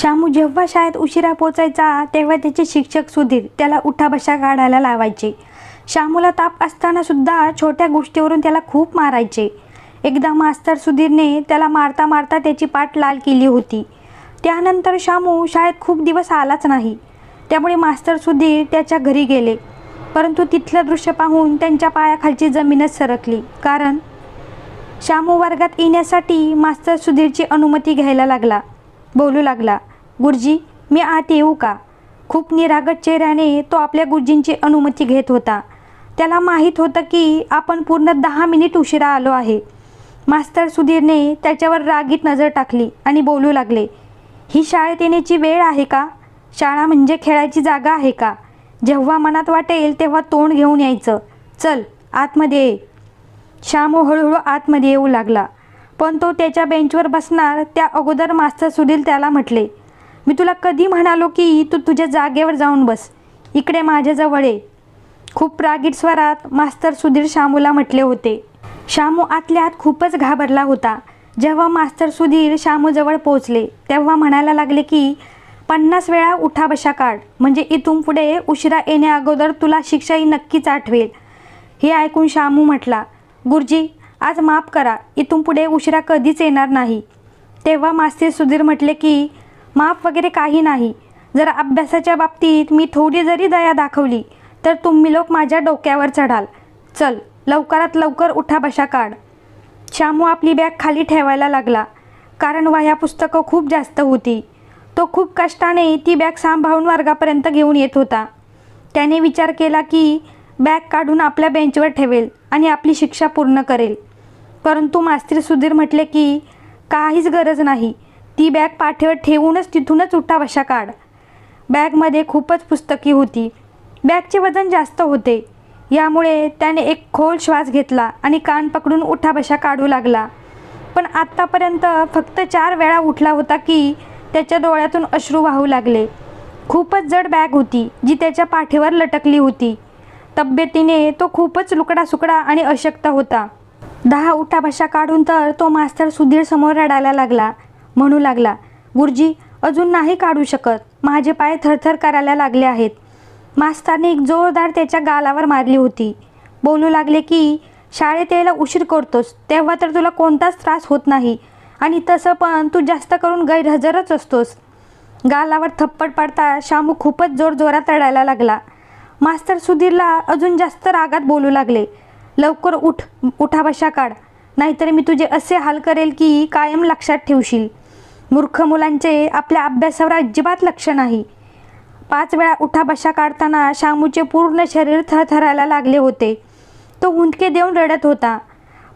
शामू जेव्हा शाळेत उशिरा पोचायचा तेव्हा त्याचे शिक्षक सुधीर त्याला उठाबशा काढायला लावायचे. शामूला ताप असताना सुद्धा छोट्या गोष्टीवरून त्याला खूप मारायचे. एकदा मास्तर सुधीरने त्याला मारता मारता त्याची पाठ लाल केली होती. त्यानंतर शामू शाळेत खूप दिवस आलाच नाही. त्यामुळे मास्तर सुधीर त्याच्या घरी गेले. परंतु तिथलं दृश्य पाहून त्यांच्या पायाखालची जमीनच सरकली. कारण शामू वर्गात येण्यासाठी मास्तर सुधीरची अनुमती घ्यायला लागला. बोलू लागला. गुरुजी मी आत येऊ का? खूप निरागत चेहऱ्याने तो आपल्या गुरुजींची अनुमती घेत होता. त्याला माहीत होतं की आपण पूर्ण दहा मिनिट उशिरा आलो आहे. मास्तर सुधीरने त्याच्यावर रागीत नजर टाकली आणि बोलू लागले ही शाळेत येण्याची वेळ आहे का? शाळा म्हणजे खेळायची जागा आहे का? जेव्हा मनात वाटेल तेव्हा तोंड घेऊन यायचं. चल आतमध्ये ये. श्यामू हळूहळू आतमध्ये येऊ लागला पण तो त्याच्या बेंचवर बसणार त्या अगोदर मास्तर सुधीर त्याला म्हटले मी तुला कधी म्हणालो की तू तुझ्या जागेवर जाऊन बस. इकडे माझ्याजवळ ये. खूप रागीट स्वरात मास्तर सुधीर शामूला म्हटले होते. शामू आतल्या आत खूपच घाबरला होता. जेव्हा मास्तर सुधीर शामूजवळ पोहोचले तेव्हा म्हणायला लागले की पन्नास वेळा उठा बशा काढ म्हणजे इथून पुढे उशिरा येण्या अगोदर तुला शिक्षाही नक्कीच आठवेल. हे ऐकून शामू म्हटला गुरुजी आज माफ करा. इथून पुढे उशिरा कधीच येणार नाही. तेव्हा मास्तर सुधीर म्हटले की माफ वगैरे काही नाही. जर अभ्यासाच्या बाबतीत मी थोडी जरी दया दाखवली तर तुम्ही लोक माझ्या डोक्यावर चढाल. चल लवकरात लवकर उठा बशा काढ. शामू आपली बॅग खाली ठेवायला लागला. कारण वह्या पुस्तकं खूप जास्त होती. तो खूप कष्टाने ती बॅग सांभाळून वर्गापर्यंत घेऊन येत होता. त्याने विचार केला की बॅग काढून आपल्या बेंचवर ठेवेल आणि आपली शिक्षा पूर्ण करेल. परंतु मास्त्री सुधीर म्हटले की काहीच गरज नाही. ती बॅग पाठीवर ठेवूनच तिथूनच उठा बशा काढ बॅगमध्ये खूपच पुस्तकी होती. बॅगचे वजन जास्त होते. यामुळे त्याने एक खोल श्वास घेतला आणि कान पकडून उठा बशा काढू लागला. पण आत्तापर्यंत फक्त चार वेळा उठला होता की त्याच्या डोळ्यातून अश्रू वाहू लागले. खूपच जड बॅग होती जी त्याच्या पाठीवर लटकली होती. तब्येतीने तो खूपच लुकडा सुकडा आणि अशक्त होता. दहा उठाबशा काढून तर तो मास्तर सुधीर समोर रडायला लागला. म्हणू लागला गुरुजी अजून नाही काढू शकत. माझे पाय थरथर करायला लागले आहेत. मास्तरने एक जोरदार त्याच्या गालावर मारली होती. बोलू लागले की शाळेत यायला उशीर करतोस. तेव्हा तर तुला कोणताच त्रास होत नाही. आणि तसं पण तू जास्त करून गैरहजरच असतोस. गालावर थप्पड पडता शामू खूपच जोर जोरात रडायला लागला. मास्तर सुधीरला अजून जास्त रागात बोलू लागले लवकर उठ उठाबशा काढ. नाहीतर मी तुझे असे हाल करेल की कायम लक्षात ठेवशील. मूर्ख मुलांचे आपल्या अभ्यासावर अजिबात लक्ष नाही. पाच वेळा उठा बशा काढताना शामूचे पूर्ण शरीर थरथरायला लागले होते. तो हुंदके देऊन रडत होता.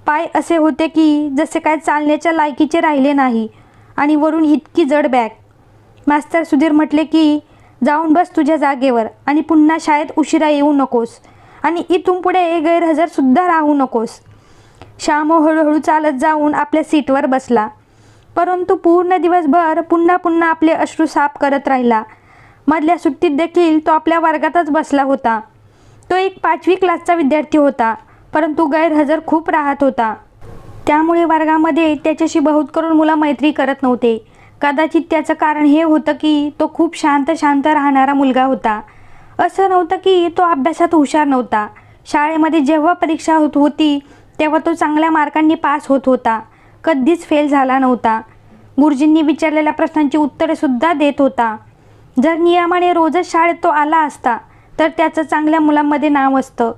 पाय असे होते की जसे काय चालण्याच्या लायकीचे राहिले नाही आणि वरून इतकी जड बॅग. मास्तर सुधीर म्हटले की जाऊन बस तुझ्या जागेवर आणि पुन्हा शाळेत उशिरा येऊ नकोस आणि इथून पुढे गैरहजरसुद्धा राहू नकोस. श्यामो हळूहळू चालत जाऊन आपल्या सीटवर बसला. परंतु पूर्ण दिवसभर पुन्हा पुन्हा आपले अश्रू साफ करत राहिला. मधल्या सुट्टीत देखील तो आपल्या वर्गातच बसला होता. तो एक पाचवी क्लासचा विद्यार्थी होता परंतु गैरहजर खूप राहत होता. त्यामुळे वर्गामध्ये त्याच्याशी बहुत करून मुलं मैत्री करत नव्हते. कदाचित त्याचं कारण हे होतं की तो खूप शांत शांत राहणारा मुलगा होता. असं नव्हतं की तो अभ्यासात हुशार नव्हता. शाळेमध्ये जेव्हा परीक्षा होत होती तेव्हा तो चांगल्या मार्कांनी पास होत होता. कधीच फेल झाला नव्हता. गुरुजींनी विचारलेल्या प्रश्नांची उत्तरेसुद्धा देत होता. जर नियमाने रोजच शाळेत तो आला असता तर त्याचं चांगल्या मुलांमध्ये नाव असतं.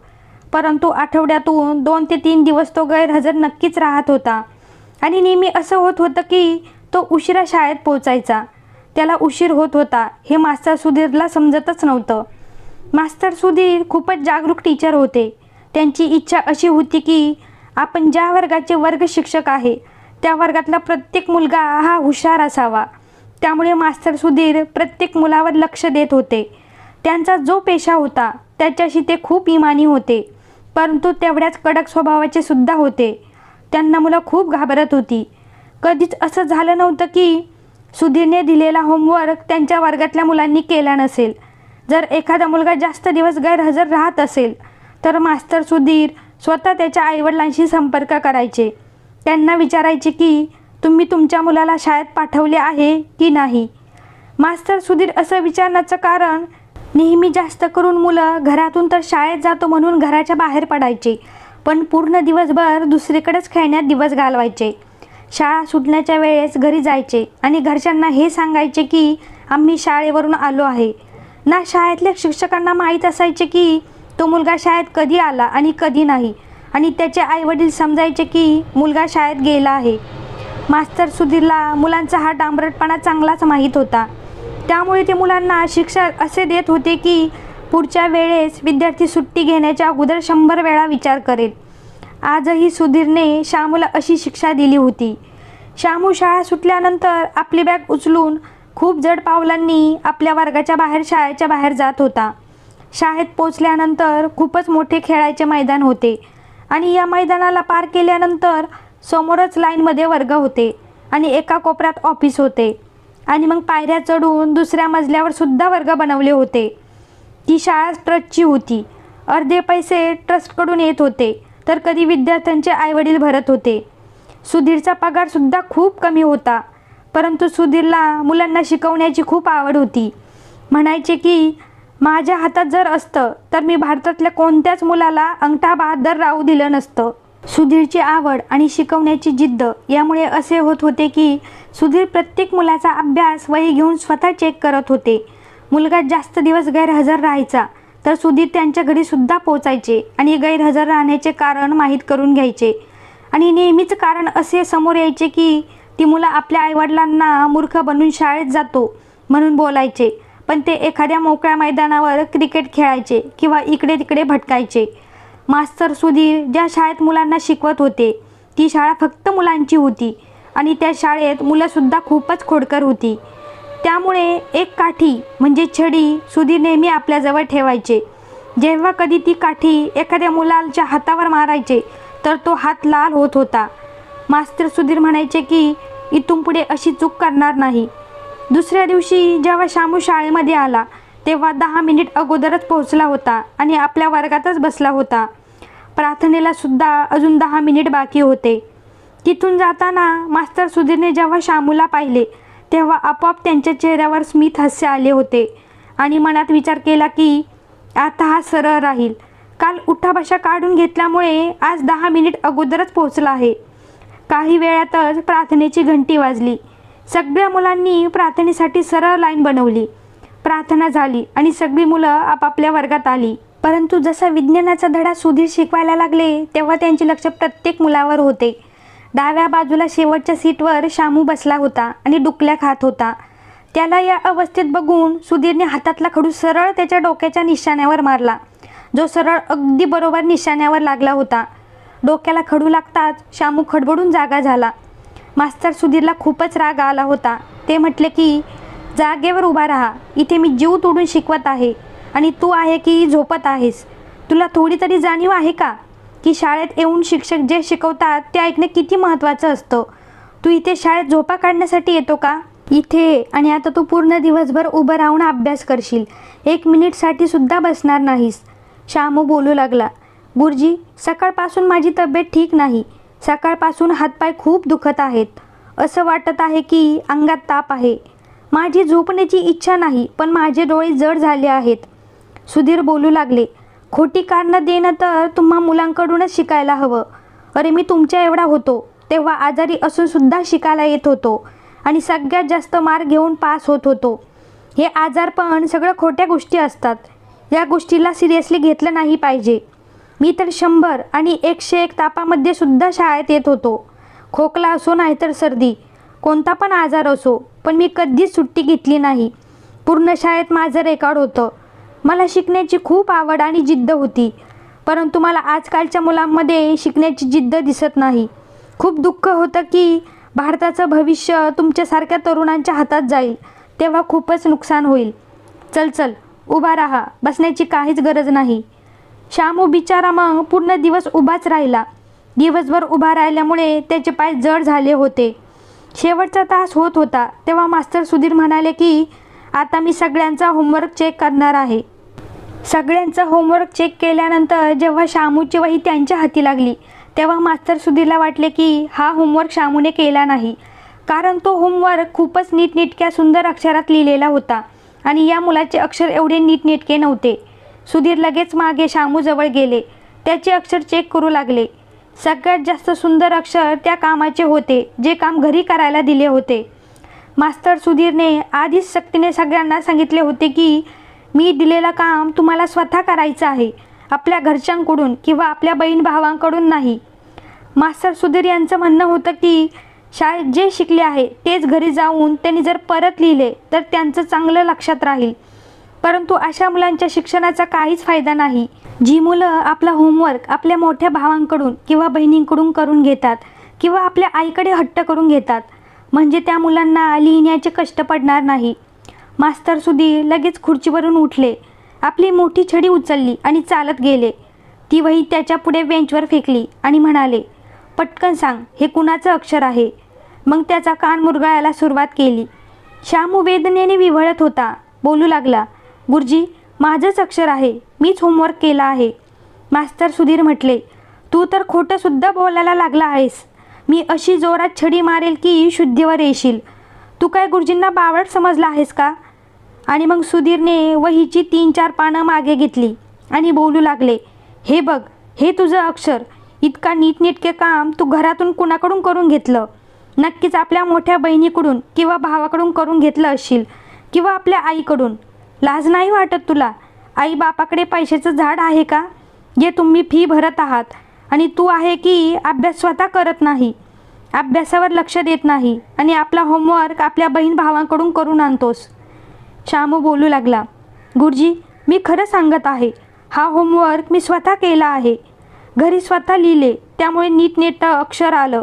परंतु आठवड्यातून दोन ते तीन दिवस तो गैरहजर नक्कीच राहत होता. आणि नेहमी असं होत होतं की तो उशिरा शाळेत पोचायचा त्याला उशीर होत होता हे मास्तर सुधीरला समजतच नव्हतं. मास्तर सुधीर खूपच जागरूक टीचर होते. त्यांची इच्छा अशी होती की आपण ज्या वर्गाचे वर्ग शिक्षक आहे त्या वर्गातला प्रत्येक मुलगा हा हुशार असावा. त्यामुळे मास्तर सुधीर प्रत्येक मुलावर लक्ष देत होते. त्यांचा जो पेशा होता त्याच्याशी ते खूप इमानी होते. परंतु तेवढ्याच कडक स्वभावाचे सुद्धा होते. त्यांना मुलं खूप घाबरत होती. कधीच असं झालं नव्हतं की सुधीरने दिलेला होमवर्क त्यांच्या वर्गातल्या मुलांनी केला नसेल. जर एखादा मुलगा जास्त दिवस गैरहजर राहत असेल तर मास्तर सुधीर स्वतः त्याच्या आईवडिलांशी संपर्क करायचे. त्यांना विचारायचे की तुम्ही तुमच्या मुलाला शाळेत पाठवले आहे की नाही? मास्तर सुधीर असं विचारण्याचं कारण नेहमी जास्त करून मुलं घरातून तर शाळेत जातो म्हणून घराच्या बाहेर पडायचे पण पूर्ण दिवसभर दुसरीकडेच खेळण्यात दिवस घालवायचे. शाळा सुटण्याच्या वेळेस घरी जायचे आणि घरच्यांना हे सांगायचे की आम्ही शाळेवरून आलो आहे. ना शाळेतल्या शिक्षकांना माहीत असायचे की तो मुलगा शाळेत कधी आला आणि कधी नाही. आणि त्याचे आईवडील समजायचे की मुलगा शाळेत गेला आहे. मास्तर सुधीरला मुलांचा हा डांबरटपणा चांगलाच माहीत होता. त्यामुळे ते मुलांना शिक्षा असे देत होते की पुढच्या वेळेस विद्यार्थी सुट्टी घेण्याच्या अगोदर शंभर वेळा विचार करेल. आजही सुधीरने श्यामूला अशी शिक्षा दिली होती. श्यामू शाळा सुटल्यानंतर आपली बॅग उचलून खूप जड पावलांनी आपल्या वर्गाच्या बाहेर शाळेच्या बाहेर जात होता. शाळेत पोचल्यानंतर खूपच मोठे खेळायचे मैदान होते. आणि या मैदानाला पार केल्यानंतर समोरच लाईनमध्ये वर्ग होते आणि एका कोपऱ्यात ऑफिस होते. आणि मग पायऱ्या चढून दुसऱ्या मजल्यावर सुद्धा वर्ग बनवले होते. ती शाळा ट्रस्टची होती. अर्धे पैसे ट्रस्टकडून येत होते तर कधी विद्यार्थ्यांचे आईवडील भरत होते. सुधीरचा पगारसुद्धा खूप कमी होता परंतु सुधीरला मुलांना शिकवण्याची खूप आवड होती. म्हणायचे की माझ्या हातात जर असतं तर मी भारतातल्या कोणत्याच मुलाला अंगठा बहादर राहू दिलं नसतं. सुधीरची आवड आणि शिकवण्याची जिद्द यामुळे असे होत होते की सुधीर प्रत्येक मुलाचा अभ्यास वही घेऊन स्वतः चेक करत होते. मुलगा जास्त दिवस गैरहजर राहायचा तर सुधीर त्यांच्या घरीसुद्धा पोचायचे आणि गैरहजर राहण्याचे कारण माहीत करून घ्यायचे. आणि नेहमीच कारण असे समोर यायचे की ती मुलं आपल्या आईवडिलांना मूर्ख बनून शाळेत जातो म्हणून बोलायचे. पण ते एखाद्या मोकळ्या मैदानावर क्रिकेट खेळायचे किंवा इकडे तिकडे भटकायचे. मास्तर सुधीर ज्या शाळेत मुलांना शिकवत होते ती शाळा फक्त मुलांची होती आणि त्या शाळेत मुलंसुद्धा खूपच खोडकर होती. त्यामुळे एक काठी म्हणजे छडी सुधीर नेहमी आपल्याजवळ ठेवायचे. जेव्हा कधी ती काठी एखाद्या मुलाच्या हातावर मारायचे तर तो हात लाल होत होता. मास्तर सुधीर म्हणायचे की इथून पुढे अशी चूक करणार नाही. दुसऱ्या दिवशी जेव्हा शामू शाळेमध्ये आला तेव्हा दहा मिनिट अगोदरच पोहोचला होता आणि आपल्या वर्गातच बसला होता. प्रार्थनेला सुद्धा अजून दहा मिनिट बाकी होते. तिथून जाताना मास्तर सुधीरने जेव्हा शामूला पाहिले तेव्हा आपोआप त्यांच्या चेहऱ्यावर स्मित हास्य आले होते आणि मनात विचार केला की आता हा सरळ राहील. काल उठाबशा काढून घेतल्यामुळे आज दहा मिनिट अगोदरच पोहोचला आहे. काही वेळातच प्रार्थनेची घंटी वाजली. सगळ्या मुलांनी प्रार्थनेसाठी सरळ लाईन बनवली. प्रार्थना झाली आणि सगळी मुलं आपापल्या वर्गात आली. परंतु जसा विज्ञानाचा धडा सुधीर शिकवायला लागले तेव्हा त्यांचे लक्ष प्रत्येक मुलावर होते. डाव्या बाजूला शेवटच्या सीटवर शामू बसला होता आणि डुकल्या खात होता. त्याला या अवस्थेत बघून सुधीरने हातातला खडू सरळ त्याच्या डोक्याच्या निशाण्यावर मारला. जो सरळ अगदी बरोबर निशाण्यावर लागला होता. डोक्याला खडू लागताच शामू खडबडून जागा झाला. मास्तर सुधीरला खूपच राग आला होता. ते म्हटले की जागेवर उभा राहा. इथे मी जीव तोडून शिकवत आहे आणि तू आहे की झोपत आहेस. तुला थोडी तरी जाणीव आहे का की शाळेत येऊन शिक्षक जे शिकवतात ते ऐकणे किती महत्त्वाचं असतं? तू इथे शाळेत झोपा काढण्यासाठी येतो का? इथे आणि आता तू पूर्ण दिवसभर उभं राहून अभ्यास करशील. एक मिनिटसाठी सुद्धा बसणार नाहीस श्यामू बोलू लागला. गुरुजी सकाळपासून माझी तब्येत ठीक नाही. सकाळपासून हातपाय खूप दुखत आहेत. असं वाटत आहे की अंगात ताप आहे. माझी झोपण्याची इच्छा नाही पण माझे डोळे जड झाले आहेत. सुधीर बोलू लागले खोटी कारणं देणं तर तुम्हा मुलांकडूनच शिकायला हवं. अरे मी तुमच्या एवढा होतो तेव्हा आजारी असूनसुद्धा शिकायला येत होतो आणि सगळ्यात जास्त मार्क घेऊन पास होत होतो. हे आजारपण सगळं खोट्या गोष्टी असतात. या गोष्टीला सिरियसली घेतलं नाही पाहिजे. मी तर शंभर आणि एकशे एक तापामध्ये सुद्धा शाळेत येत होतो. खोकला असो नाहीतर सर्दी. कोणता पण आजार असो पण मी कधीच सुट्टी घेतली नाही. पूर्ण शाळेत माझं रेकॉर्ड होतं. मला शिकण्याची खूप आवड आणि जिद्द होती परंतु मला आजकालच्या मुलांमध्ये शिकण्याची जिद्द दिसत नाही. खूप दुःख होतं की भारताचं भविष्य तुमच्यासारख्या तरुणांच्या हातात जाईल तेव्हा खूपच नुकसान होईल. चल चल उभा राहा बसण्याची काहीच गरज नाही. श्यामू बिचारा मग पूर्ण दिवस उभाच राहिला. दिवसभर उभा राहिल्यामुळे त्याचे पाय जड झाले होते. शेवटचा तास होत होता. तेव्हा मास्तर सुधीर म्हणाले की आता मी सगळ्यांचा होमवर्क चेक करणार आहे. सगळ्यांचं होमवर्क चेक केल्यानंतर जेव्हा शामूची वही त्यांच्या हाती लागली तेव्हा मास्तर सुधीरला वाटले की हा होमवर्क शामूने केला नाही. कारण तो होमवर्क खूपच नीटनेटक्या सुंदर अक्षरात लिहिलेला होता आणि या मुलाचे अक्षर एवढे नीटनेटके नव्हते. सुधीर लगेच मागे शामूजवळ गेले. त्याचे अक्षर चेक करू लागले. सगळ्यात जास्त सुंदर अक्षर त्या कामाचे होते जे काम घरी करायला दिले होते. मास्तर सुधीरने आधीच सक्तीने सगळ्यांना सांगितले होते की मी दिलेलं काम तुम्हाला स्वतः करायचं आहे आपल्या घरच्यांकडून किंवा आपल्या बहीण भावांकडून नाही. मास्तर सुधीर यांचं म्हणणं होतं की शाळेत जे शिकले आहे तेच घरी जाऊन त्यांनी जर परत लिहिले तर त्यांचं चांगलं लक्षात राहील. परंतु अशा मुलांच्या शिक्षणाचा काहीच फायदा नाही. जी मुलं आपला होमवर्क आपल्या मोठ्या भावांकडून किंवा बहिणींकडून करून घेतात किंवा आपल्या आईकडे हट्ट करून घेतात म्हणजे त्या मुलांना लिहिण्याचे कष्ट पडणार नाही. मास्तर सुधी लगेच खुर्चीवरून उठले. आपली मोठी छडी उचलली आणि चालत गेले. ती वही त्याच्या पुढे बेंचवर फेकली आणि म्हणाले पटकन सांग हे कुणाचं अक्षर आहे? मग त्याचा कान मुरगाळायला सुरुवात केली. श्यामू वेदनेने विव्हळत होता. बोलू लागला गुरुजी माझंच अक्षर आहे. मीच होमवर्क केला आहे. मास्तर सुधीर म्हटले तू तर खोटंसुद्धा बोलायला लागला आहेस. मी अशी जोरात छडी मारेल की शुद्धीवर येशील. तू काय गुरुजींना बावळट समजला आहेस का? आणि मग सुधीरने वहीची तीन चार पानं मागे घेतली आणि बोलू लागले हे बघ हे तुझं अक्षर. इतका नीटनेटके काम तू घरातून कुणाकडून करून घेतलं? नक्कीच आपल्या मोठ्या बहिणीकडून किंवा भावाकडून करून घेतलं असशील किंवा आपल्या आईकडून. लाज नाही वाटत तुला? आई बापाकडे पैशाचं झाड आहे का? जे तुम्ही फी भरत आहात. आणि तू आहे की अभ्यास स्वतः करत नाही. अभ्यासावर लक्ष देत नाही. आणि आपला होमवर्क आपल्या बहीण भावांकडून करून आणतोस. श्यामू बोलू लागला. गुरुजी मी खरं सांगत आहे. हा होमवर्क मी स्वतः केला आहे. घरी स्वतः लिहिले. त्यामुळे नीटनेटं अक्षर आलं.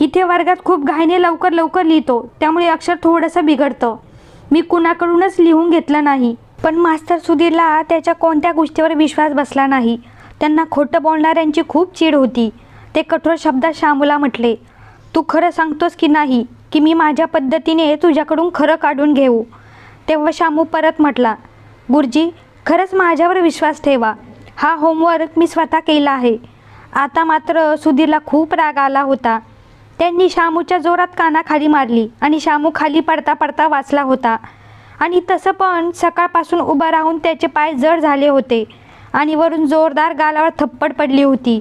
इथे वर्गात खूप घाईने लवकर लवकर लिहितो. त्यामुळे अक्षर थोडंसं बिघडतं. मी कुणाकडूनच लिहून घेतलं नाही. पण मास्तर सुधीरला त्याच्या कोणत्या गोष्टीवर विश्वास बसला नाही. त्यांना खोटं बोलणाऱ्यांची खूप चीड होती. ते कठोर शब्दात श्यामूला म्हटले तू खरं सांगतोस की नाही की मी माझ्या पद्धतीने तुझ्याकडून खरं काढून घेऊ? तेव्हा शामू परत म्हटला गुरुजी खरंच माझ्यावर विश्वास ठेवा. हा होमवर्क मी स्वतः केला आहे. आता मात्र सुधीरला खूप राग आला होता. त्यांनी शामूच्या जोरात कानाखाली मारली आणि शामू खाली पडता पडता वाचला होता. आणि तसं पण सकाळपासून उभं राहून त्याचे पाय जड झाले होते आणि वरून जोरदार गालावर थप्पड पडली होती.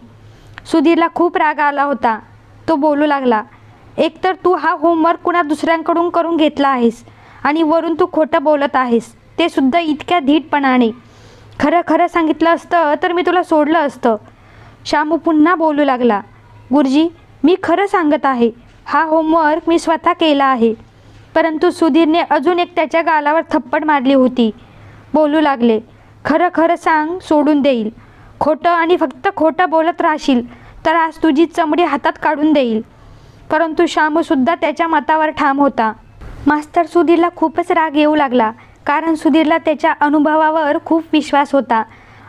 सुधीरला खूप राग आला होता. तो बोलू लागला एकतर तू हा होमवर्क कुणा दुसऱ्यांकडून करून घेतला आहेस आणि वरून तू खोटं बोलत आहेस ते सुद्धा इतक्या धीटपणाने. खरं खरं सांगितलं असतं तर मी तुला सोडलं असतं. शामू पुन्हा बोलू लागला गुरुजी मी खरं सांगत आहे. हा होमवर्क मी स्वतः केला आहे. परंतु सुधीरने अजून एक त्याच्या गालावर थप्पड मारली होती. बोलू लागले खरं खरं सांग सोडून देईल. खोटं आणि फक्त खोटं बोलत राहशील तर आज तुझी चमडी हातात काढून देईल. परंतु श्यामूसुद्धा त्याच्या मतावर ठाम होता. मास्तर सुधीरला खूपच राग येऊ लागला कारण सुधीरला त्याच्या अनुभवावर खूप विश्वास होता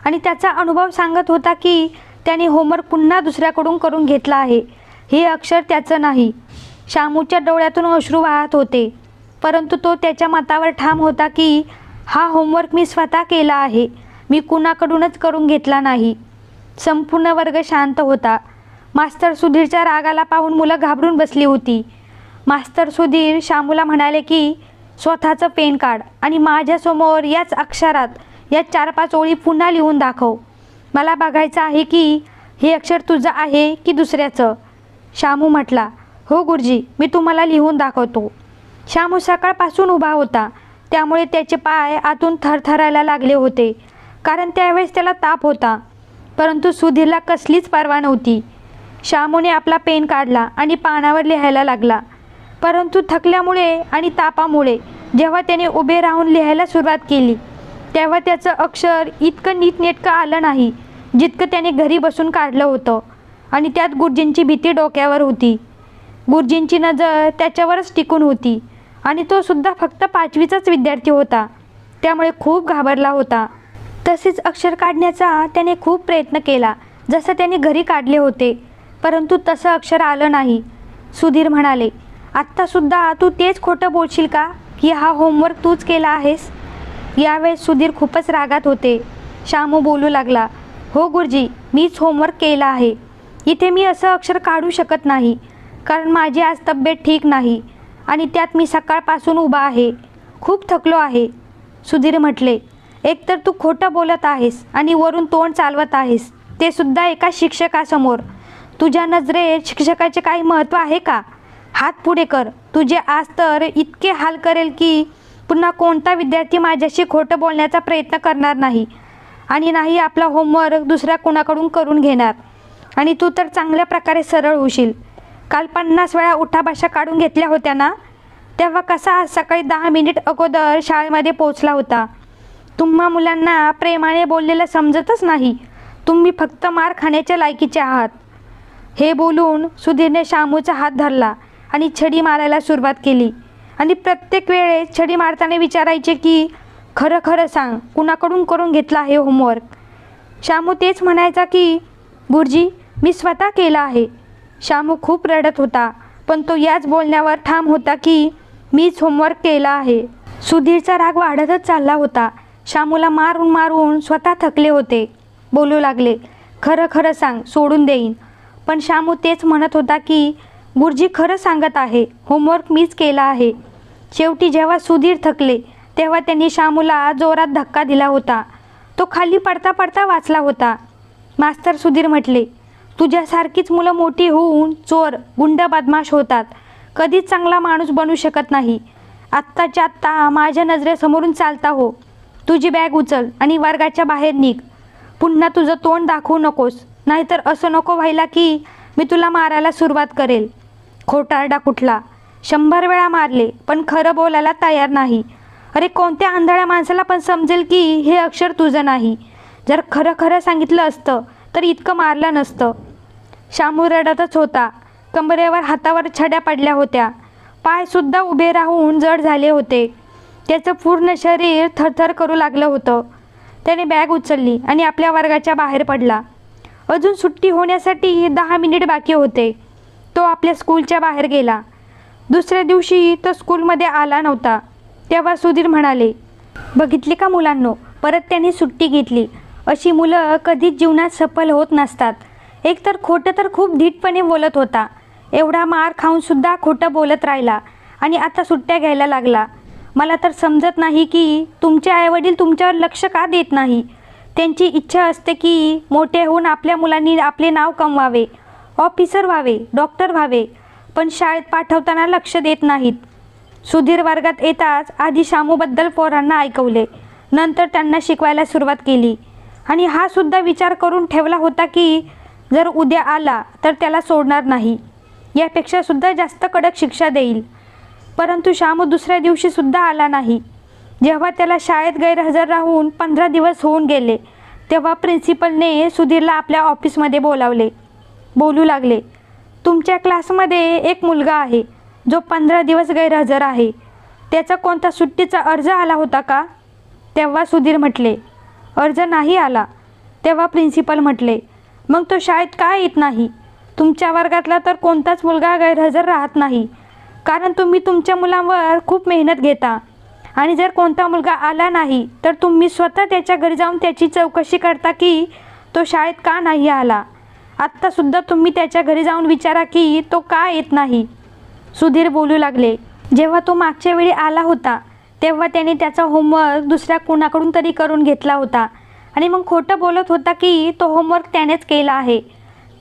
आणि त्याचा अनुभव सांगत होता की त्याने होमवर्क पुन्हा दुसऱ्याकडून करून घेतला आहे. हे अक्षर त्याचं नाही. शामूच्या डोळ्यातून अश्रू वाहत होते. परंतु तो त्याच्या मतावर ठाम होता की हा होमवर्क मी स्वतः केला आहे. मी कुणाकडूनच करून घेतला नाही. संपूर्ण वर्ग शांत होता. मास्तर सुधीरच्या रागाला पाहून मुलं घाबरून बसली होती. मास्तर सुधीर शामूला म्हणाले की स्वतःचं पेन काढ आणि माझ्यासमोर याच अक्षरात या चार पाच ओळी पुन्हा लिहून दाखव. मला बघायचं आहे की हे अक्षर तुझं आहे की दुसऱ्याचं? शामू म्हटला हो गुरुजी मी तुम्हाला लिहून दाखवतो. शामू सकाळपासून उभा होता. त्यामुळे त्याचे पाय आतून थरथरायला लागले होते कारण त्यावेळेस त्याला ताप होता. परंतु सुधीरला कसलीच परवा नव्हती. शामूने आपला पेन काढला आणि पानावर लिहायला लागला. परंतु थकल्यामुळे आणि तापामुळे जेव्हा त्याने उभे राहून लिहायला सुरुवात केली तेव्हा त्याचं अक्षर इतकं नीटनेटकं आलं नाही जितकं त्याने घरी बसून काढलं होतं. आणि त्यात गुरुजींची भीती डोक्यावर होती. गुरुजींची नजर त्याच्यावरच टिकून होती आणि तो सुद्धा फक्त पाचवीचाच विद्यार्थी होता. त्यामुळे खूप घाबरला होता. तसेच अक्षर काढण्याचा त्याने खूप प्रयत्न केला जसं त्याने घरी काढले होते. परंतु तसं अक्षर आलं नाही. सुधीर म्हणाले आत्तासुद्धा तू तेच खोटं बोलशील का? की हा होमवर्क तूच केला आहेस? यावेळेस सुधीर खूपच रागात होते. शामू बोलू लागला हो गुरुजी मीच होमवर्क केला आहे. इथे मी असं अक्षर काढू शकत नाही कारण माझी आज तब्येत ठीक नाही आणि त्यात मी सकाळपासून उभा आहे. खूप थकलो आहे. सुधीर म्हटले एकतर तू खोटं बोलत आहेस आणि वरून तोंड चालवत आहेस. ते सुद्धा एका शिक्षकासमोर. तुझ्या नजरेत शिक्षकाचे काही महत्त्व आहे का? हात पुढे कर. तुझे आज तर इतके हाल करेल की पुन्हा कोणता विद्यार्थी माझ्याशी खोटं बोलण्याचा प्रयत्न करणार नाही आणि नाही आपला होमवर्क दुसऱ्या कोणाकडून करून घेणार? आणि तू तर चांगल्या प्रकारे सरळ होशील काल पन्नास वेळा उठाभाषा काढून घेतल्या होत्या ना? तेव्हा कसा आज सकाळी दहा मिनिट अगोदर शाळेमध्ये पोहोचला होता? तुम्हा मुलांना प्रेमाने बोललेलं समजतच नाही. तुम्ही फक्त मार खाण्याच्या लायकीचे आहात. हे बोलून सुधीरने शामूचा हात धरला आणि छडी मारायला सुरुवात केली. आणि प्रत्येक वेळेस छडी मारताना विचारायचे की खरं खरं सांग कुणाकडून करून घेतला आहे होमवर्क शामू तेच म्हणायचा की गुरुजी मी स्वतः केला आहे. शामू खूप रडत होता पण तो याच बोलण्यावर ठाम होता की मीच होमवर्क केला आहे. सुधीरचा राग वाढतच चालला होता. शामूला मारून मारून स्वतः थकले होते. बोलू लागले खरं खरं सांग सोडून देईन. पण शामू तेच म्हणत होता की गुरुजी खरं सांगत आहे होमवर्क मीच केला आहे. शेवटी जेव्हा सुधीर थकले तेव्हा त्यांनी शामूला जोरात धक्का दिला होता. तो खाली पडता पडता वाचला होता. मास्तर सुधीर म्हटले तुझ्यासारखीच मुलं मोठी होऊन चोर गुंड बदमाश होतात. कधीच चांगला माणूस बनू शकत नाही. आत्ताच्या आत्ता माझ्या नजरेसमोरून चालता हो. तुझी बॅग उचल आणि वर्गाच्या बाहेर निघ. पुन्हा तुझं तोंड दाखवू नकोस. नाहीतर असं नको व्हायला की मी तुला मारायला सुरुवात करेल. खोटारडा कुठला? शंभर वेळा मारले पण खरं बोलायला तयार नाही. अरे कोणत्या आंधळ्या माणसाला पण समजेल की हे अक्षर तुझं नाही? जर खरं खरं सांगितलं असतं तर इतकं मारलं नसतं. शामू रडतच होता. कंबरेवर हातावर छड्या पडल्या होत्या. पायसुद्धा उभे राहून जड झाले होते. त्याचं पूर्ण शरीर थरथर करू लागलं होतं. त्याने बॅग उचलली आणि आपल्या वर्गाच्या बाहेर पडला. अजून सुट्टी होण्यासाठी दहा मिनिट बाकी होते. तो आपल्या स्कूलच्या बाहेर गेला. दुसऱ्या दिवशी तो स्कूलमध्ये आला नव्हता. तेव्हा सुधीर म्हणाले बघितले का मुलांनो परत त्याने सुट्टी घेतली. अशी मुलं कधीच जीवनात सफल होत नसतात. एकतर खोटं तर खूप धीटपणे बोलत होता. एवढा मार खाऊनसुद्धा खोटं बोलत राहिला आणि आता सुट्ट्या घ्यायला लागला. मला तर समजत नाही की तुमचे आईवडील तुमच्यावर लक्ष का देत नाही? त्यांची इच्छा असते की मोठे होऊन आपल्या मुलांनी आपले नाव कमवावे ऑफिसर व्हावे डॉक्टर व्हावे पण शाळेत पाठवताना लक्ष देत नाहीत. सुधीर वर्गात येताच आधी शामूबद्दल पोरांना ऐकवले. नंतर त्यांना शिकवायला सुरुवात केली. आणि हा सुद्धा विचार करून ठेवला होता की जर उद्या आला तर त्याला सोडणार नाही. यापेक्षा सुद्धा जास्त कडक शिक्षा देईल. परंतु श्याम दुसऱ्या दिवशीसुद्धा आला नाही. जेव्हा त्याला शाळेत गैरहजर राहून पंधरा दिवस होऊन गेले तेव्हा प्रिन्सिपलने सुधीरला आपल्या ऑफिसमध्ये बोलावले. बोलू लागले तुमच्या क्लासमध्ये एक मुलगा आहे जो पंधरा दिवस गैरहजर आहे. त्याचा कोणता सुट्टीचा अर्ज आला होता का? तेव्हा सुधीर म्हटले अर्ज नाही आला. तेव्हा प्रिन्सिपल म्हटले मग तो शाळेत का येत नाही? तुमच्या वर्गातला तर कोणताच मुलगा गैरहजर राहत नाही. कारण तुम्ही तुमच्या मुलांवर खूप मेहनत घेता. आणि जर कोणता मुलगा आला नाही तर तुम्ही स्वतः त्याच्या घरी जाऊन त्याची चौकशी करता की तो शाळेत का नाही आला? आत्तासुद्धा तुम्ही त्याच्या घरी जाऊन विचारा की तो का येत नाही? सुधीर बोलू लागले. जेव्हा तो मागच्या वेळी आला होता तेव्हा त्याने त्याचा होमवर्क दुसऱ्या कोणाकडून तरी करून घेतला होता. आणि मग खोटं बोलत होता की तो होमवर्क त्यानेच केला आहे.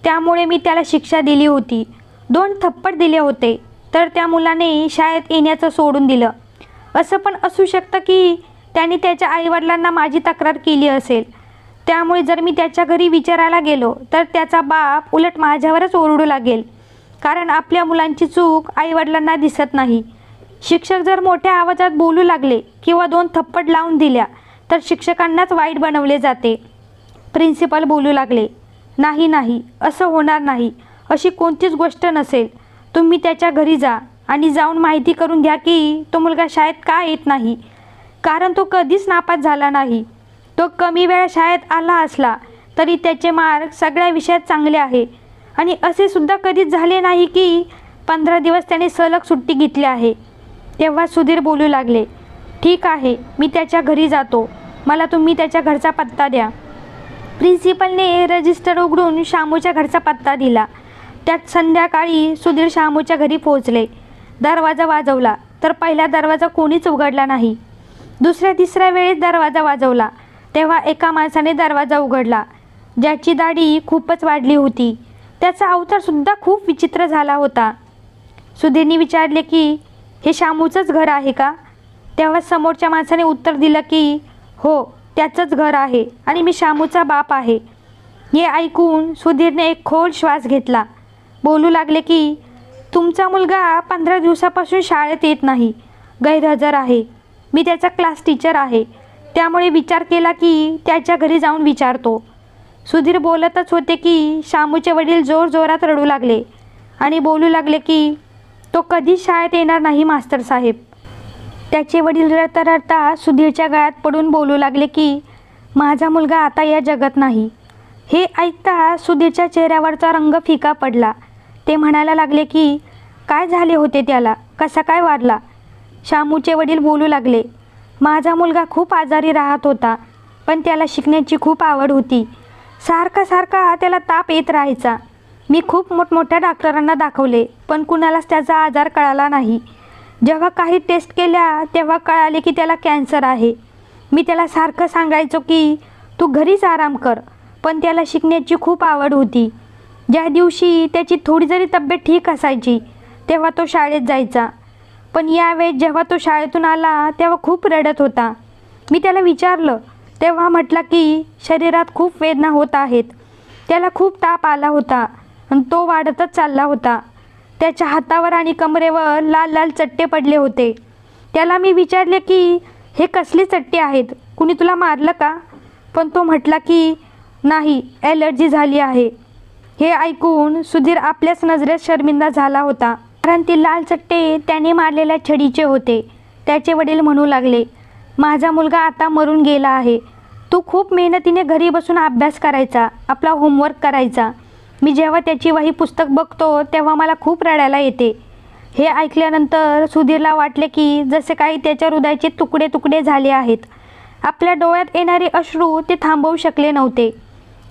त्यामुळे मी त्याला शिक्षा दिली होती. दोन थप्पड दिले होते. तर त्या मुलाने शाळेत येण्याचं सोडून दिलं. असं पण असू शकतं की त्याने त्याच्या आईवडिलांना माझी तक्रार केली असेल. त्यामुळे जर मी त्याच्या घरी विचारायला गेलो तर त्याचा बाप उलट माझ्यावरच ओरडू लागेल. कारण आपल्या मुलांची चूक आईवडिलांना दिसत नाही. शिक्षक जर मोठ्या आवाजात बोलू लागले किंवा दोन थप्पड लावून दिल्या तर शिक्षकांनाच वाईट बनवले जाते. प्रिन्सिपल बोलू लागले नाही नाही असं होणार नाही. अशी कोणतीच गोष्ट नसेल. तुम्ही त्याच्या घरी जा आणि जाऊन माहिती करून घ्या की तो मुलगा शाळेत का येत नाही. कारण तो कधीच नापास झाला नाही. तो कमी वेळा शाळेत आला असला तरी त्याचे मार्क सगळ्या विषयात चांगले आहे. आणि असे सुद्धा कधीच झाले नाही की पंधरा दिवस त्याने सलग सुट्टी घेतली आहे. तेव्हा सुधीर बोलू लागले ठीक आहे मी त्याच्या घरी जातो. मला तुम्ही त्याच्या घरचा पत्ता द्या. प्रिन्सिपलने रजिस्टर उघडून शामूच्या घरचा पत्ता दिला. त्यात संध्याकाळी सुधीर शामूच्या घरी पोहोचले. दरवाजा वाजवला तर पहिला दरवाजा कोणीच उघडला नाही. दुसऱ्या तिसऱ्या वेळेस दरवाजा वाजवला तेव्हा एका माणसाने दरवाजा उघडला. ज्याची दाढी खूपच वाढली होती. त्याचा अवतारसुद्धा खूप विचित्र झाला होता. सुधीरने विचारले की हे शामूचंच घर आहे का? तेव्हा समोरच्या माणसाने उत्तर दिलं की हो त्याचंच घर आहे आणि मी शामूचा बाप आहे. हे ऐकून सुधीरने एक खोल श्वास घेतला. बोलू लागले की तुमचा मुलगा पंधरा दिवसापासून शाळेत येत नाही. गैरहजर आहे. मी त्याचा क्लास टीचर आहे. त्यामुळे विचार केला की त्याच्या घरी जाऊन विचारतो. सुधीर बोलतच होते की शामूचे वडील जोर जोरात रडू लागले आणि बोलू लागले की तो कधीच शाळेत येणार नाही मास्तर साहेब. त्याचे वडील रडता रडता सुधीरच्या गळ्यात पडून बोलू लागले की माझा मुलगा आता या जगत नाही. हे ऐकता सुधीरच्या चेहऱ्यावरचा रंग फिका पडला. ते म्हणायला लागले की काय झाले होते त्याला? कसा काय वारला? शामूचे वडील बोलू लागले माझा मुलगा खूप आजारी राहत होता पण त्याला शिकण्याची खूप आवड होती. सारखा सारखा त्याला ताप येत राहायचा. मी खूप मोठमोठ्या डॉक्टरांना दाखवले पण कुणालाच त्याचा आजार कळाला नाही. जेव्हा काही टेस्ट केल्या तेव्हा कळाले की त्याला कॅन्सर आहे. मी त्याला सारखं सांगायचो की तू घरीच आराम कर. पण त्याला शिकण्याची खूप आवड होती. ज्या दिवशी त्याची थोडी जरी तब्येत ठीक असायची तेव्हा तो शाळेत जायचा. पण यावेळेस जेव्हा तो शाळेतून आला तेव्हा खूप रडत होता. मी त्याला विचारलं तेव्हा म्हटलं की शरीरात खूप वेदना होत आहेत. त्याला खूप ताप आला होता आणि तो वाढतच चालला होता. त्याच्या हातावर आणि कमरेवर लाल लाल चट्टे पडले होते. त्याला मी विचारले की हे कसले चट्टे आहेत? कुणी तुला मारलं का? पण तो म्हटला की नाही ॲलर्जी झाली आहे. हे ऐकून सुधीर आपल्याच नजरेत शर्मिंदा झाला होता. कारण ते लाल चट्टे त्याने मारलेल्या छडीचे होते. त्याचे वडील म्हणू लागले माझा मुलगा आता मरून गेला आहे. तू खूप मेहनतीने घरी बसून अभ्यास करायचा आपला होमवर्क करायचा. मी जेव्हा त्याची वही पुस्तक बघतो तेव्हा मला खूप रडायला येते. हे ऐकल्यानंतर सुधीरला वाटले की जसे काही त्याच्या हृदयाचे तुकडे तुकडे झाले आहेत. आपल्या डोळ्यात येणारे अश्रू ते थांबवू शकले नव्हते.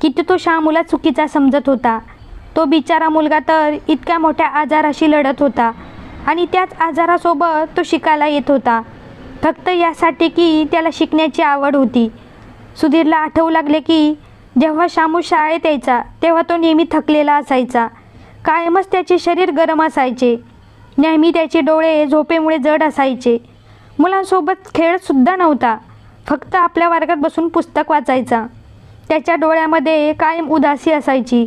किती तो श्यामूला चुकीचा समजत होता. तो बिचारा मुलगा तर इतक्या मोठ्या आजाराशी लढत होता आणि त्याच आजारासोबत तो शिकायला येत होता. फक्त यासाठी की त्याला शिकण्याची आवड होती. सुधीरला आठवू लागले की जेव्हा शामू शाळेत यायचा तेव्हा तो नेहमी थकलेला असायचा. कायमच त्याचे शरीर गरम असायचे. नेहमी त्याचे डोळे झोपेमुळे जड असायचे. मुलांसोबत खेळतसुद्धा नव्हता. फक्त आपल्या वर्गात बसून पुस्तक वाचायचा. त्याच्या डोळ्यामध्ये कायम उदासी असायची.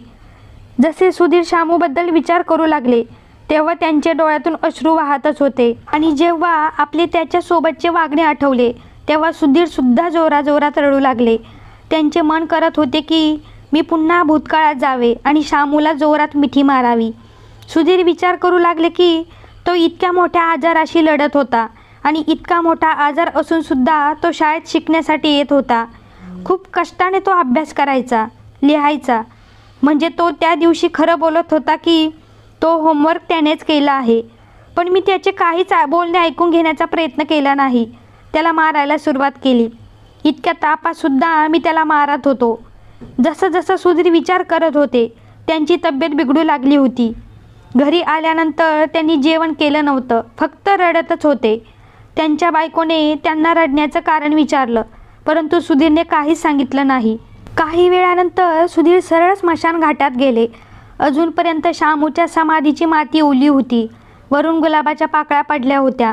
जसे सुधीर शामूबद्दल विचार करू लागले तेव्हा त्यांच्या डोळ्यातून अश्रू वाहतच होते. आणि जेव्हा आपले त्याच्यासोबतचे वागणे आठवले तेव्हा सुधीरसुद्धा जोराजोरात रडू लागले. त्यांचे मन करत होते की मी पुन्हा भूतकाळात जावे आणि शामूला जोरात मिठी मारावी. सुधीर विचार करू लागले की तो इतक्या मोठ्या आजाराशी लढत होता आणि इतका मोठा आजार असूनसुद्धा तो शाळेत शिकण्यासाठी येत होता. खूप कष्टाने तो अभ्यास करायचा लिहायचा. म्हणजे तो त्या दिवशी खरं बोलत होता की तो होमवर्क त्यानेच केला आहे. पण मी त्याचे काहीच बोलणे ऐकून घेण्याचा प्रयत्न केला नाही. त्याला मारायला सुरुवात केली. इतक्या तापातसुद्धा मी त्याला मारत होतो. जसं जसं सुधीर विचार करत होते त्यांची तब्येत बिघडू लागली होती. घरी आल्यानंतर त्यांनी जेवण केलं नव्हतं फक्त रडतच होते. त्यांच्या बायकोने त्यांना रडण्याचं कारण विचारलं परंतु सुधीरने काहीच सांगितलं नाही. काही वेळानंतर सुधीर सरळ स्मशान घाटात गेले. अजूनपर्यंत शामूच्या समाधीची माती ओली होती. वरून गुलाबाच्या पाकळ्या पडल्या होत्या.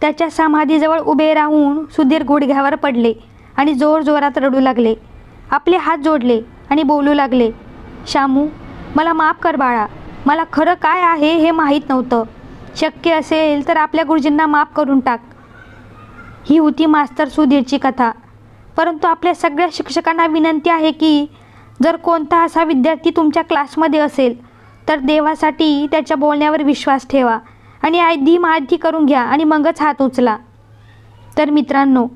त्याच्या समाधीजवळ उभे राहून सुधीर गुडघ्यावर पडले. आणि जोर जोरात रडू लागले. आपले हात जोडले आणि बोलू लागले शामू मला माफ कर बाळा. मला खरं काय आहे हे माहीत नव्हतं. शक्य असेल तर आपल्या गुरुजींना माफ करून टाक. ही होती मास्तर सुधीरची कथा. परंतु आपल्या सगळ्या शिक्षकांना विनंती आहे की जर कोणता असा विद्यार्थी तुमच्या क्लासमध्ये असेल तर देवासाठी त्याच्या बोलण्यावर विश्वास ठेवा आणि आधी माहिती करून घ्या आणि मगच हात उचला. तर मित्रांनो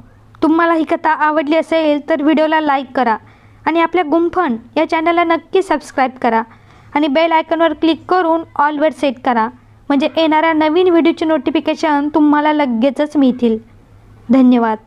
तुम्हाला ही कथा आवडली असेल तर व्हिडिओला लाईक करा आणि आपल्या गुंफण या चॅनलला नक्की सबस्क्राईब करा आणि बेल आयकॉनवर क्लिक करून ऑलवर सेट करा. म्हणजे येणाऱ्या नवीन व्हिडिओचे नोटिफिकेशन तुम्हाला लगेचच मिळतील. धन्यवाद.